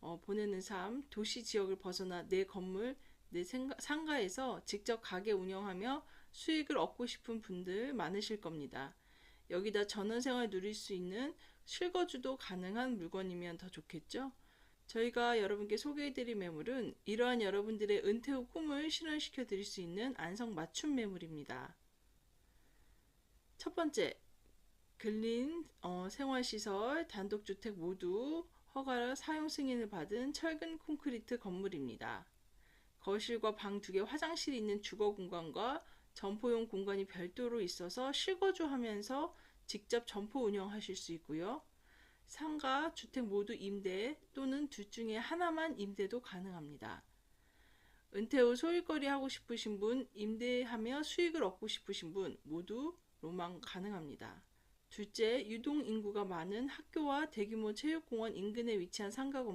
어, 보내는 삶, 도시 지역을 벗어나 내 건물, 내 생가- 상가에서 직접 가게 운영하며 수익을 얻고 싶은 분들 많으실 겁니다. 여기다 전원생활 누릴 수 있는 실거주도 가능한 물건이면 더 좋겠죠? 저희가 여러분께 소개해드릴 매물은 이러한 여러분들의 은퇴 후 꿈을 실현시켜 드릴 수 있는 안성 맞춤 매물입니다. 첫 번째, 근린 어, 생활시설, 단독주택 모두 허가 사용 승인을 받은 철근 콘크리트 건물입니다. 거실과 방 두 개 화장실이 있는 주거 공간과 점포용 공간이 별도로 있어서 실거주하면서 직접 점포 운영하실 수 있고요. 상가, 주택 모두 임대 또는 둘 중에 하나만 임대도 가능합니다. 은퇴 후 소일거리 하고 싶으신 분, 임대하며 수익을 얻고 싶으신 분 모두 로망 가능합니다. 둘째, 유동 인구가 많은 학교와 대규모 체육공원 인근에 위치한 상가 건물